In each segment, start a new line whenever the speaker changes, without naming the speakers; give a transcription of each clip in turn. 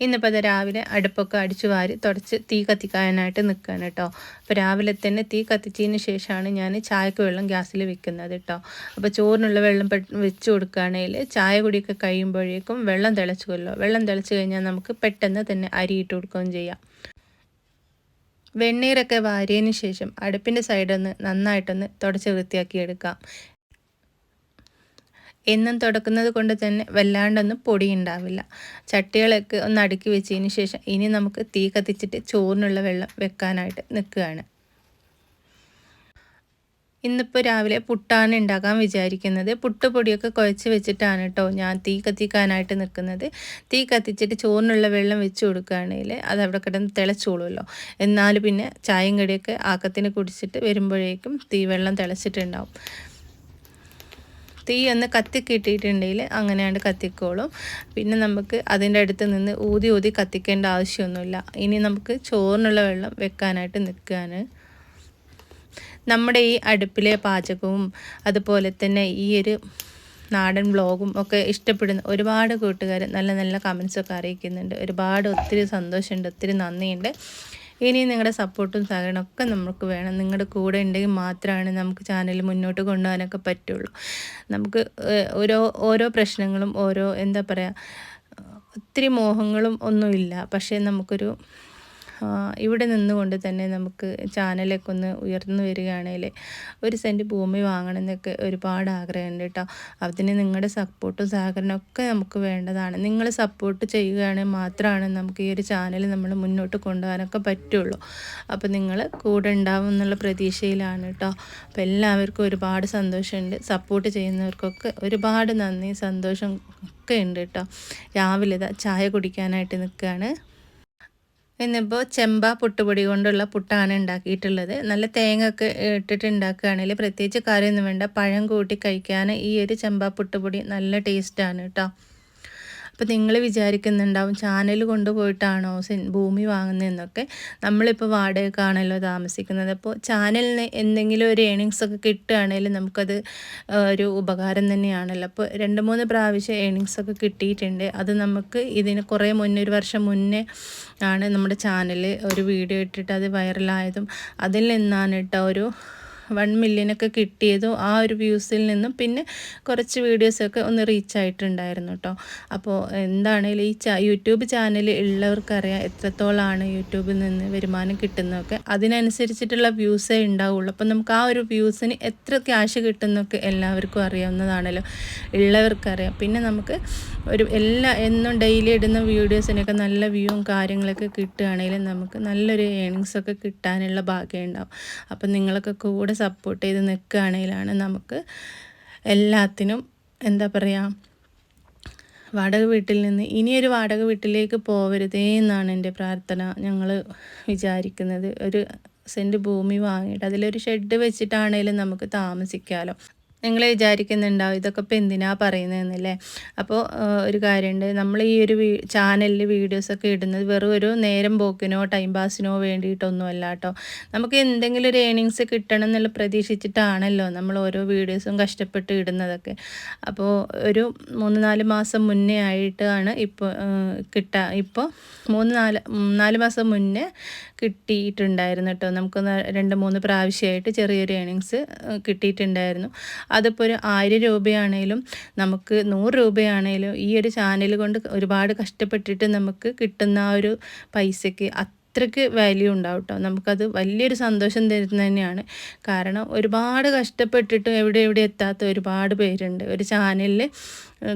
ഇന്നിപ്പോൾ അത് രാവിലെ അടുപ്പൊക്കെ അടിച്ചു വാരി തുടച്ച് തീ കത്തിക്കാനായിട്ട് നിൽക്കുകയാണ് കേട്ടോ അപ്പോൾ രാവിലെ തന്നെ തീ കത്തിച്ചതിന് ശേഷമാണ് ഞാൻ ചായക്ക് വെള്ളം ഗ്യാസിൽ വെക്കുന്നത് കേട്ടോ അപ്പോൾ ചോറിനുള്ള വെള്ളം വെച്ച് കൊടുക്കുകയാണെങ്കിൽ ചായ കുടിയൊക്കെ കഴിയുമ്പോഴേക്കും വെള്ളം തിളച്ചു കൊല്ലോ വെള്ളം തിളച്ച് കഴിഞ്ഞാൽ നമുക്ക് പെട്ടെന്ന് തന്നെ അരിയിട്ട് കൊടുക്കുകയും ചെയ്യാം. വെണ്ണീരൊക്കെ വാരിയതിന് ശേഷം അടുപ്പിന്റെ സൈഡൊന്ന് നന്നായിട്ടൊന്ന് തുടച്ച് വൃത്തിയാക്കി എടുക്കാം. എന്നും തുടക്കുന്നത് കൊണ്ട് തന്നെ വല്ലാണ്ടൊന്നും പൊടി ഉണ്ടാവില്ല ചട്ടികളൊക്കെ ഒന്ന് അടുക്കി വെച്ചതിന് ശേഷം ഇനി നമുക്ക് തീ കത്തിച്ചിട്ട് ചോറിനുള്ള വെള്ളം വെക്കാനായിട്ട് നിൽക്കുകയാണ്. ഇന്നിപ്പോൾ രാവിലെ പുട്ടാണ് ഉണ്ടാക്കാൻ വിചാരിക്കുന്നത്. പുട്ടുപൊടിയൊക്കെ കുഴച്ച് വെച്ചിട്ടാണ് കേട്ടോ ഞാൻ തീ കത്തിക്കാനായിട്ട് നിൽക്കുന്നത് തീ കത്തിച്ചിട്ട് ചോറിനുള്ള വെള്ളം വെച്ച് കൊടുക്കുകയാണെങ്കിൽ അത് അവിടെ കിടന്ന് തിളച്ചോളുമല്ലോ. എന്നാൽ പിന്നെ ചായയും കടിയൊക്കെ ആക്കത്തിന് കുടിച്ചിട്ട് വരുമ്പോഴേക്കും തീ വെള്ളം തിളച്ചിട്ടുണ്ടാവും. തീ ഒന്ന് കത്തി കിട്ടിയിട്ടുണ്ടെങ്കിൽ കത്തിക്കോളും. പിന്നെ നമുക്ക് അതിന്റെ അടുത്ത് നിന്ന് ഊതി ഊതി കത്തിക്കേണ്ട ആവശ്യമൊന്നുമില്ല. ഇനി നമുക്ക് ചോറിനുള്ള വെള്ളം വെക്കാനായിട്ട് നിൽക്കുകയാണ്. നമ്മുടെ ഈ അടുപ്പിലെ പാചകവും അതുപോലെ തന്നെ ഈ ഒരു നാടൻ വ്ളോഗും ഒക്കെ ഇഷ്ടപ്പെടുന്ന ഒരുപാട് കൂട്ടുകാർ നല്ല നല്ല കമൻസൊക്കെ അറിയിക്കുന്നുണ്ട്. ഒരുപാട് ഒത്തിരി സന്തോഷമുണ്ട് ഒത്തിരി നന്ദിയുണ്ട്. ഇനി നിങ്ങളുടെ സപ്പോർട്ടും സഹകരണം ഒക്കെ നമുക്ക് വേണം. നിങ്ങളുടെ കൂടെ ഉണ്ടെങ്കിൽ മാത്രമാണ് നമുക്ക് ചാനൽ മുന്നോട്ട് കൊണ്ടുപോകാനൊക്കെ പറ്റുള്ളൂ. നമുക്ക് ഓരോ ഓരോ പ്രശ്നങ്ങളും ഓരോ എന്താ പറയുക ഒത്തിരി മോഹങ്ങളും ഒന്നുമില്ല. പക്ഷേ നമുക്കൊരു ഇവിടെ നിന്നുകൊണ്ട് തന്നെ നമുക്ക് ചാനലൊക്കെ ഒന്ന് ഉയർന്നു വരികയാണെങ്കിൽ ഒരു സെന്റ് ഭൂമി വാങ്ങണം എന്നൊക്കെ ഒരുപാട് ആഗ്രഹമുണ്ട് കേട്ടോ. അതിന് നിങ്ങളുടെ സപ്പോർട്ടും സഹകരണവും ഒക്കെ നമുക്ക് വേണ്ടതാണ്. നിങ്ങൾ സപ്പോർട്ട് ചെയ്യുകയാണെങ്കിൽ മാത്രമാണ് നമുക്ക് ഈ ഒരു ചാനൽ നമ്മൾ മുന്നോട്ട് കൊണ്ടുപോകാനൊക്കെ പറ്റുള്ളൂ. അപ്പോൾ നിങ്ങൾ കൂടെ ഉണ്ടാവും എന്നുള്ള പ്രതീക്ഷയിലാണ് കേട്ടോ. അപ്പോൾ എല്ലാവർക്കും ഒരുപാട് സന്തോഷമുണ്ട്. സപ്പോർട്ട് ചെയ്യുന്നവർക്കൊക്കെ ഒരുപാട് നന്ദി സന്തോഷം ഒക്കെ ഉണ്ട് കേട്ടോ. രാവിലെ ചായ കുടിക്കാനായിട്ട് നിൽക്കുകയാണ്. ഇന്നിപ്പോൾ ചെമ്പ പുട്ടുപൊടി കൊണ്ടുള്ള പുട്ടാണ് ഉണ്ടാക്കിയിട്ടുള്ളത്. നല്ല തേങ്ങ ഒക്കെ ഇട്ടിട്ട് ഉണ്ടാക്കുകയാണെങ്കിൽ പ്രത്യേകിച്ച് കറിയൊന്നും വേണ്ട. പഴം കൂട്ടി കഴിക്കാൻ ഈ ഒരു ചെമ്പ പുട്ടുപൊടി നല്ല ടേസ്റ്റാണ് കേട്ടോ അപ്പോൾ നിങ്ങൾ വിചാരിക്കുന്നുണ്ടാവും ചാനൽ കൊണ്ടുപോയിട്ടാണോ ഭൂമി വാങ്ങുന്നതെന്നൊക്കെ. നമ്മളിപ്പോൾ വാടകയ്ക്കാണല്ലോ താമസിക്കുന്നത്. അപ്പോൾ ചാനലിന് എന്തെങ്കിലും ഒരു ഏണിങ്സ് ഒക്കെ കിട്ടുകയാണെങ്കിൽ നമുക്കത് ഒരു ഉപകാരം തന്നെയാണല്ലോ. അപ്പോൾ രണ്ട് മൂന്ന് പ്രാവശ്യം ഏണിങ്സ് ഒക്കെ കിട്ടിയിട്ടുണ്ട്. അത് നമുക്ക് ഇതിന് കുറേ മുന്നേ ഒരു വർഷം മുന്നേ ആണ് നമ്മുടെ ചാനൽ ഒരു വീഡിയോ ഇട്ടിട്ട് അത് വൈറലായതും അതിൽ നിന്നാണ് കേട്ടോ ഒരു വൺ മില്യനൊക്കെ കിട്ടിയതും ആ ഒരു വ്യൂസിൽ നിന്നും പിന്നെ കുറച്ച് വീഡിയോസൊക്കെ ഒന്ന് റീച്ച് ആയിട്ടുണ്ടായിരുന്നു കേട്ടോ അപ്പോൾ എന്താണേലും ഈ യൂട്യൂബ് ചാനൽ ഉള്ളവർക്കറിയാം എത്രത്തോളമാണ് യൂട്യൂബിൽ നിന്ന് വരുമാനം കിട്ടുന്നതൊക്കെ. അതിനനുസരിച്ചിട്ടുള്ള വ്യൂസേ ഉണ്ടാവുള്ളൂ അപ്പോൾ നമുക്ക് ആ ഒരു വ്യൂസിന് എത്ര ക്യാഷ് കിട്ടുന്നൊക്കെ എല്ലാവർക്കും അറിയാവുന്നതാണല്ലോ. ഉള്ളവർക്കറിയാം പിന്നെ നമുക്ക് ഒരു എല്ലാ എന്നും ഡെയിലി ഇടുന്ന വീഡിയോസിനൊക്കെ നല്ല വ്യൂവും കാര്യങ്ങളൊക്കെ കിട്ടുകയാണെങ്കിൽ നമുക്ക് നല്ലൊരു ഏണിങ്സൊക്കെ കിട്ടാനുള്ള ഭാഗ്യം ഉണ്ടാവും അപ്പം നിങ്ങളൊക്കെ കൂടെ സപ്പോർട്ട് ചെയ്ത് നിൽക്കുകയാണെങ്കിലാണ് നമുക്ക് എല്ലാത്തിനും എന്താ പറയുക വാടക വീട്ടിൽ നിന്ന് ഇനിയൊരു വാടക വീട്ടിലേക്ക് പോവരുതേ എന്നാണ് എന്റെ പ്രാർത്ഥന. ഞങ്ങൾ വിചാരിക്കുന്നത് ഒരു സെന്റ് ഭൂമി വാങ്ങിയിട്ട് അതിലൊരു ഷെഡ് വെച്ചിട്ടാണേലും നമുക്ക് താമസിക്കാമല്ലോ നിങ്ങൾ വിചാരിക്കുന്നുണ്ടാവും ഇതൊക്കെ ഇപ്പോൾ എന്തിനാ പറയുന്നതെന്നല്ലേ? അപ്പോൾ ഒരു കാര്യമുണ്ട് നമ്മൾ ഈ ഒരു ചാനലിൽ വീഡിയോസൊക്കെ ഇടുന്നത് വെറും ഒരു നേരം പോക്കിനോ ടൈം പാസിനോ വേണ്ടിയിട്ടൊന്നും അല്ല കേട്ടോ. നമുക്ക് എന്തെങ്കിലും ഒരു ഏണിങ്സ് കിട്ടണം എന്നുള്ള പ്രതീക്ഷിച്ചിട്ടാണല്ലോ നമ്മൾ ഓരോ വീഡിയോസും കഷ്ടപ്പെട്ട് ഇടുന്നതൊക്കെ. അപ്പോൾ ഒരു മൂന്ന് നാല് മാസം മുന്നേ ആയിട്ടാണ് ഇപ്പോൾ കിട്ടാ ഇപ്പോൾ മൂന്ന് നാല് നാല് മാസം മുന്നേ കിട്ടിയിട്ടുണ്ടായിരുന്നു കേട്ടോ. നമുക്ക് രണ്ട് മൂന്ന് പ്രാവശ്യമായിട്ട് ചെറിയൊരു ഏണിങ്സ് കിട്ടിയിട്ടുണ്ടായിരുന്നു. അതിപ്പോൾ ഒരു ആയിരം രൂപയാണേലും നമുക്ക് നൂറ് രൂപയാണേലും ഈ ഒരു ചാനൽ കൊണ്ട് ഒരുപാട് കഷ്ടപ്പെട്ടിട്ട് നമുക്ക് കിട്ടുന്ന ആ ഒരു പൈസയ്ക്ക് അത്രയ്ക്ക് വാല്യൂ ഉണ്ടാവും കേട്ടോ നമുക്കത് വലിയൊരു സന്തോഷം തരുന്ന തന്നെയാണ് കാരണം ഒരുപാട് കഷ്ടപ്പെട്ടിട്ടും എവിടെ എവിടെ എത്താത്ത ഒരുപാട് പേരുണ്ട്. ഒരു ചാനലിൽ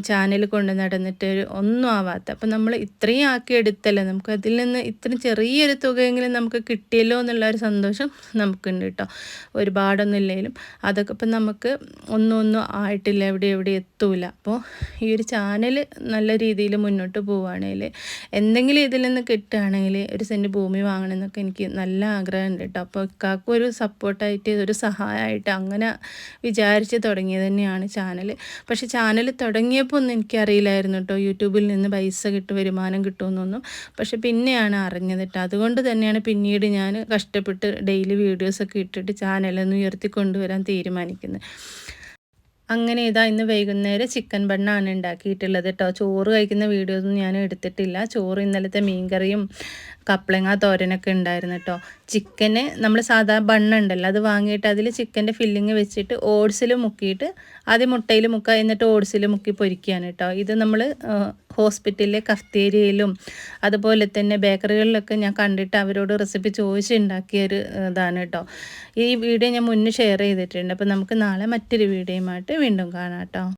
ചാനൽ കൊണ്ട് നടന്നിട്ട് ഒന്നും ആവാത്ത. അപ്പം നമ്മൾ ഇത്രയും ആക്കി എടുത്തല്ലേ? നമുക്ക് അതിൽ നിന്ന് ഇത്രയും ചെറിയൊരു തുകയെങ്കിലും നമുക്ക് കിട്ടിയല്ലോ എന്നുള്ള ഒരു സന്തോഷം നമുക്കുണ്ട് കേട്ടോ. ഒരുപാടൊന്നും ഇല്ലെങ്കിലും. അതൊക്കെ ഇപ്പം നമുക്ക് ഒന്നും ഒന്നും ആയിട്ടില്ല എവിടെ എവിടെ എത്തൂല. അപ്പോൾ ഈ ഒരു ചാനൽ നല്ല രീതിയിൽ മുന്നോട്ട് പോവുകയാണെങ്കിൽ എന്തെങ്കിലും ഇതിൽ നിന്ന് കിട്ടുകയാണെങ്കിൽ ഒരു സെന്റ് ഭൂമി വാങ്ങണമെന്നൊക്കെ എനിക്ക് നല്ല ആഗ്രഹമുണ്ട് കേട്ടോ. അപ്പോൾ ഇക്കാക്കും ഒരു സപ്പോർട്ടായിട്ട് ഒരു സഹായമായിട്ട് അങ്ങനെ വിചാരിച്ച് തുടങ്ങിയത് തന്നെയാണ് ചാനൽ പക്ഷേ ചാനൽ തുടങ്ങി തുടങ്ങിയപ്പോൾ ഒന്നും എനിക്കറിയില്ലായിരുന്നു കേട്ടോ യൂട്യൂബിൽ നിന്ന് പൈസ കിട്ടും വരുമാനം കിട്ടുമെന്നൊന്നും. പക്ഷെ പിന്നെയാണ് അറിഞ്ഞത് കേട്ടോ അതുകൊണ്ട് തന്നെയാണ് പിന്നീട് ഞാൻ കഷ്ടപ്പെട്ട് ഡെയിലി വീഡിയോസൊക്കെ ഇട്ടിട്ട് ചാനലൊന്ന് ഉയർത്തി കൊണ്ടുവരാൻ തീരുമാനിക്കുന്നത്. അങ്ങനെ ഇതാ ഇന്ന് വൈകുന്നേരം ചിക്കൻ ബണ്ണാണ് ഉണ്ടാക്കിയിട്ടുള്ളത് കേട്ടോ ചോറ് കഴിക്കുന്ന വീഡിയോസൊന്നും ഞാൻ എടുത്തിട്ടില്ല. ചോറ് ഇന്നലത്തെ മീൻകറിയും കപ്ലങ്ങ തോരനൊക്കെ ഉണ്ടായിരുന്നു കേട്ടോ ചിക്കന് നമ്മൾ സാധാ ബണ്ണുണ്ടല്ലോ അത് വാങ്ങിയിട്ട് അതിൽ ചിക്കന്റെ ഫില്ലിങ് വെച്ചിട്ട് ഓട്സിൽ മുക്കിയിട്ട് ആദ്യം മുട്ടയിൽ മുക്കുക എന്നിട്ട് ഓട്സിൽ മുക്കി പൊരിക്കുകയാണ് കേട്ടോ ഇത് നമ്മൾ ഹോസ്പിറ്റലിലെ കഫ്തേരിയയിലും അതുപോലെ തന്നെ ബേക്കറികളിലൊക്കെ ഞാൻ കണ്ടിട്ട് അവരോട് റെസിപ്പി ചോദിച്ച് ഉണ്ടാക്കിയൊരു ഇതാണ് കേട്ടോ ഈ വീഡിയോ ഞാൻ മുന്നേ ഷെയർ ചെയ്തിട്ടുണ്ട്. അപ്പോൾ നമുക്ക് നാളെ മറ്റൊരു വീഡിയോയുമായിട്ട് വീണ്ടും കാണാം കേട്ടോ